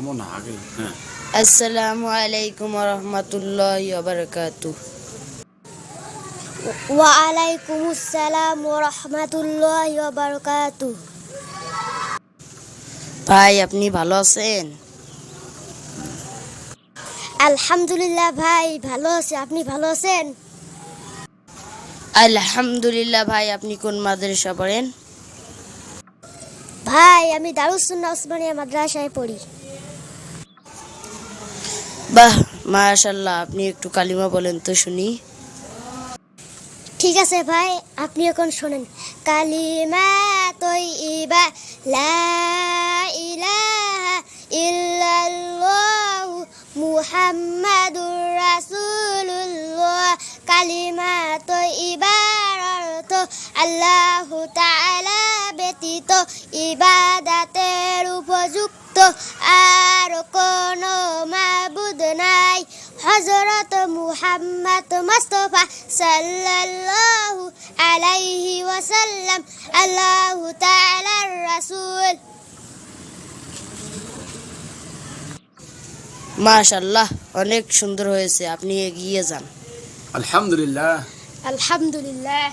হ্যাঁ আসসালামু আলাইকুম রহমতুল্লাহ বারকাতু ওয়ালাইকুম আসসালাম রহমতুল্লাহ বারকাতু ভাই আপনি ভালো আছেন? আলহামদুলিল্লাহ ভাই ভালো আছি। আপনি ভালো আছেন? আলহামদুলিল্লাহ ভাই আপনি কোন মাদ্রাসা পড়েন? ভাই আমি দারুসুন্না ওসমানিয়া মাদ্রাসায় পড়ি। বাহ মাশাল্লাহ আপনি একটু কালিমা বলেন তো শুনি। ঠিক আছে ভাই, আপনি এখন শোনেন। কালিমা তৈবা লা ইলাহা ইল্লাল্লাহু মুহাম্মাদুর রাসূলুল্লাহ। কালিমা তৈবার অর্থ আল্লাহু তাআলা ব্যতীত, ইবাদাতের উপযুক্ত। আর কোনো হজরত মুহাম্মদ মুস্তফা সাল্লাল্লাহু আলাইহি ওয়াসাল্লাম আল্লাহু তাআলার রাসূল মাশাল্লাহ অনেক সুন্দর হয়েছে আপনি এগিয়ে যান আলহামদুলিল্লাহ আলহামদুলিল্লাহ